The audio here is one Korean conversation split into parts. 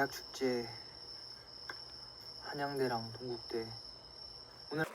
대학 축제 한양대랑 동국대. 오늘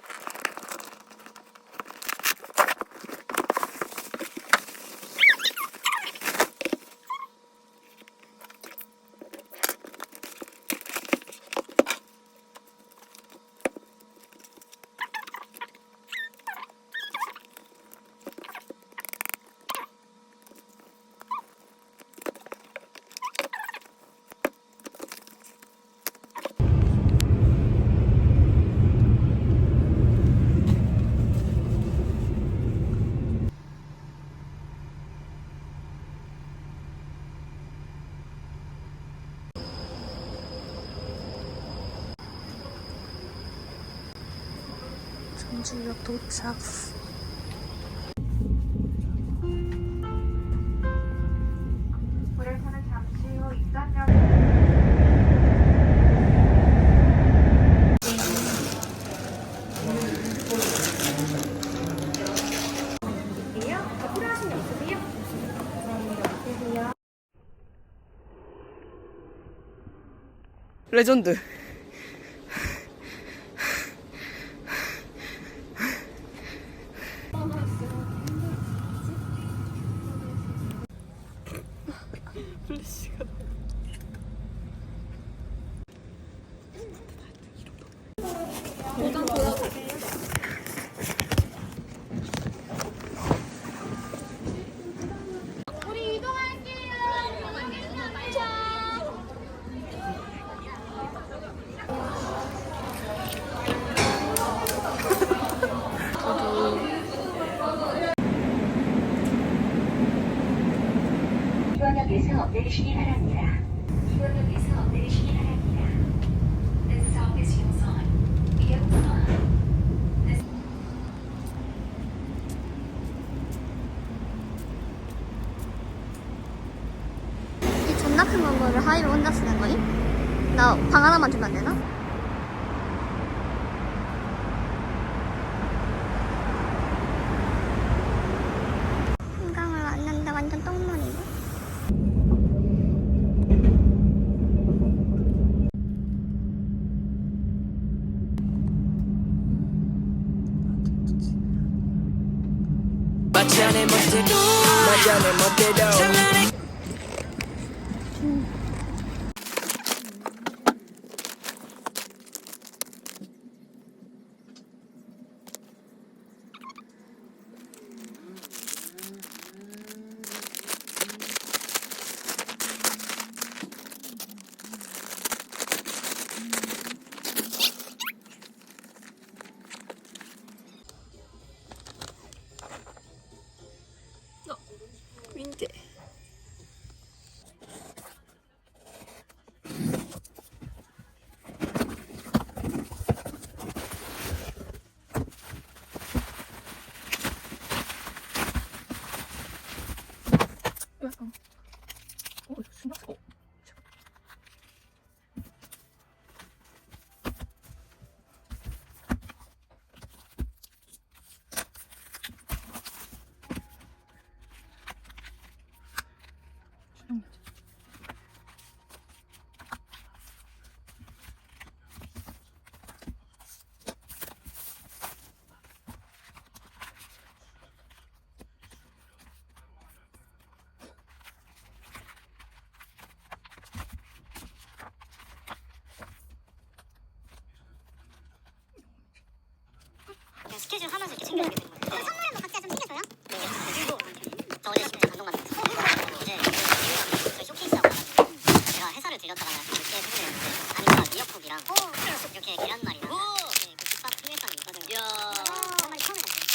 전주역 도착. 있으세요? 레전드. 이번역에 내리시기 바랍니다. 이번역에서 내리시기 바랍니다. This 이 존나 큰 건물을 하이로 혼자 쓰는 거니? 나 방 하나만 주면 안 되나? 한강을 왔는데 완전 똥물이네. 마찬의 멋대로 스케줄 하면서 이렇게 챙겨야 되는 거예요. 선물은 뭐 각자 좀 챙겨줘요? 네. 그리고 저 어제 진짜 감동 받았어요. 어제 저희 쇼케이스하고 나갔는데 제가 회사를 들렸다가 늦게 퇴근했는데 아니까 미역국이랑 이렇게 계란말이랑 네, 그 국밥. 이야. 계란말이 처음 해봤어요.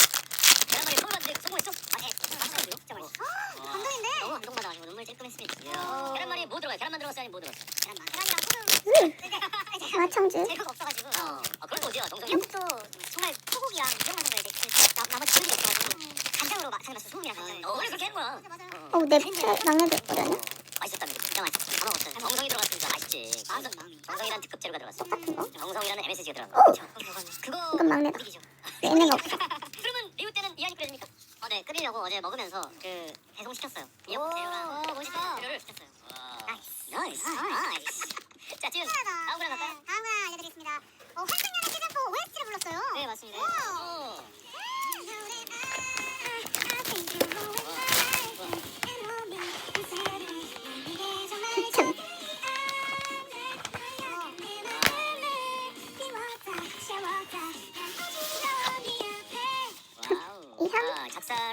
계란말이 처음 해봤는데 성공했어? 아, 네. 맛있어요. 진짜 맛있어. 감동인데? 너무 감동받아가지고 눈물 찔끔했습니다. 이야. 계란말이 뭐 들어가요? 계란만 들어갔어요? 아니면 뭐 들어갔어요? 계란만. 계란이랑 소금. 마청주. 재료가 없어가지고. 어. 아, 그런 거지요. 정성이. 미역국도 정말 소고기랑 이것만 정도 이제 그 나- 나머지 기름이 없어가지고 소금이랑 간장. 어, 원래 그렇게 한 거야. 맞아 맞아. 어, 내 막내도 있거든요. 맛있었다며 진짜 맛있었어. 다 먹었어. 정성이 들어갔으니까 맛있지. 정성, 정성이란 특급 재료가 들어갔어. 똑같은 거? 정성이라는 MSG가 거. 그렇죠. 그거 이건 막내다. 못 이기죠. 얘는 없어. 그러면 리우 때는 이한이 끓여줍니까? 어, 네 끓이려고 어제 먹으면서 그 배송 시켰어요. 미역 재료랑 어, 멋있다. 재료를 시켰어요. 나이스, 나이스, 나이스. 자, 지금 다음 거나 갈까요? 네, 다음 거 알려드리겠습니다. 어, 환승연애 시즌 4 OST를 불렀어요. 네, 맞습니다. 오.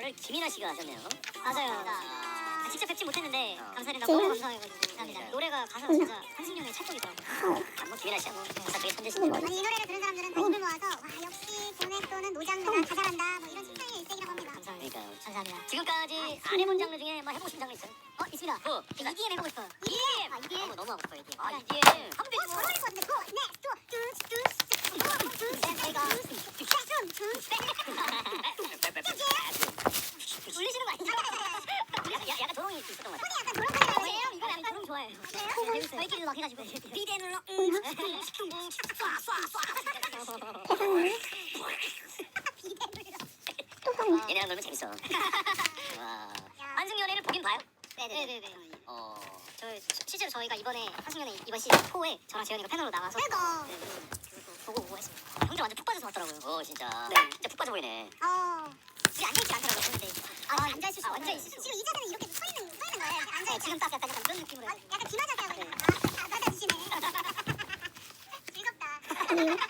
작사를 김이나 씨가 하셨네요. 맞아요. 아, 직접 뵙지 못했는데 감사드린다. 너무 감사해가지고. 감사합니다. 노래가 가사가 진짜 한승연의 찰떡이더라고요. 아, 뭐 김이나 씨하고 작사 되게 천재시네요. 아니 이 노래를 들은 사람들은 다 입을 모아서 와 역시 보넥도는 노장르다 다 잘한다 뭐 이런 칭찬의 일색이라고 합니다. 감사합니다. 감사합니다. 지금까지 안 해본 장르 중에 뭐 해보고 싶은 장르 있어요? 어 있습니다. 그 제가 EDM 해보고 싶어요. EDM. 아 EDM. 너무 하고 싶어요 EDM. 아 EDM. 한번 어, 잘 어울릴 것 같은데. 고! 네, 또, 두, 두, 와. 한승연애를 보긴 봐요? 네네네. 어. 저 실제로 저희가 이번에 한승연애 이번 시즌 4에 저랑 재현이가 패널로 나가서 그래도 네, 네. 그거 보고 오고 했습니다. 형들 완전 푹 빠져서 왔더라고요. 어 진짜. 네. 진짜 푹 빠져 보이네. 어. 우리 앉아 있지 않더라고요. 근데 아, 앉아 있을 수 아. 앉아 있을 수. 지금 이 자세는 이렇게 서 있는 서 있는 거예요. 이렇게 앉아 네, 있 지금 딱 약간 약간 그런 느낌으로. 아, 해요. 약간 기마자세 하고 있는. 아, 아, 맞아 주시네. 즐겁다. 맞습니다.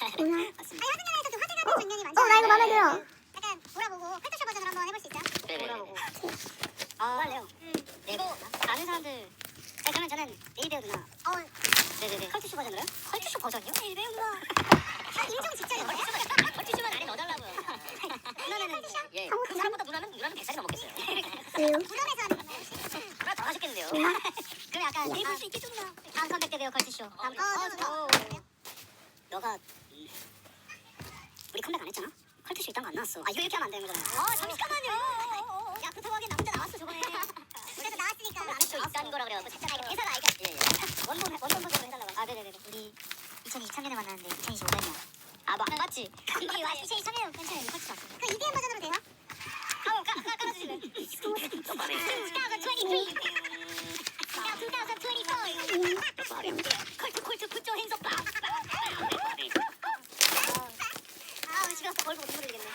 아니 화승연에서도 화제가 된 장면이 많잖아요. 어, 나 이거 마음에 들어. 네. 약간 돌아보고 컬투쇼 버전으로 한번 해볼 수 있죠? 그래, 그래, 그래. 아, 할래요. 네, 이거 아는 사람들. 네, 그러면 저는 네이베어 누나. 어, 네네네. 컬투쇼 버전으로요? 컬투쇼 버전이요? 네이베어 누나. 아, 인정 직전인데? 컬투쇼만 안 해넣어달라고요. 누나는 예, 그 사람보다 누나는 누나는 100살이 넘었겠어요. 무덤에서 하는 건가요? 누나 더 하셨겠는데요. 그럼 약간 네이블 수 있겠죠 누나. 다음 컴백 때 봬요 컬투쇼. 다음 어, 좋다. 어, 너가 음, 우리 컴백 안 했잖아? 컬투쇼 거안 나왔어. 아 이거 이렇게 하면 안 되는 거잖아. 아 잠시만요. 야 그렇다고 하기엔 나 혼자. 그래도 나왔으니까. 안 했죠 이딴 거라 그래갖고 아, 이거 회사가 예. 원본 원본 버전으로 해달라고. 아 네네네. 우리 2023년에 만났는데 2025년이야. 아 뭐, 맞지? 이게 와 2023년 괜찮아요. 컬투쇼 왔어. 그 EDM 버전으로 돼요? 아우 까 까- 깔아주실래요? 2024. 컬트 컬트 굿조 행사 빵. 아 집에 가서 거울 보고 눈물 흘리겠네.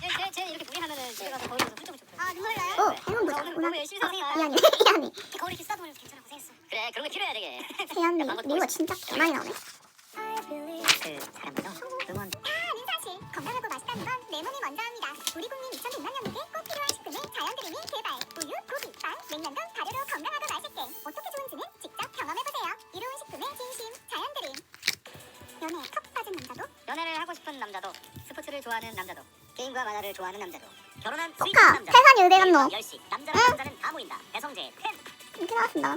제, 제, 제 이렇게 무리하면은 집에 가서 거울 보고 훌쩍훌쩍. 아, 눈물 나요? 어, 이건 뭐지? 너무 열심히 사세요. 미안해. 미안해. 거울 이렇게 싸도 괜찮아 고생했어. 그래 그런 거 필요해 되게. 리뷰가 진짜 많이 나오네. 그 사람들도 응원. 아, 민사실. 건강하고 맛있다는 건 내 몸이 먼저 합니다. 우리 국민 2,100만 명에게 꼭 필요한 식품을 자연 드림이 개발. 우유, 고기, 빵, 냉면 등 발효로 건강하고 맛있게. 어떻게 좋은지는 직접 경험해보세요. 이로운 식품의 진심, 자연 드림. 연애 컵 빠진 남자도 연애를 하고 싶은 남자도, 스포츠를 좋아하는 남자도, 게임과 만화를 좋아하는 남자도, 결혼한 스윗한 남자. 남자랑 남자는 다 모인다. 배성재 팬. 이렇게 나왔습니다.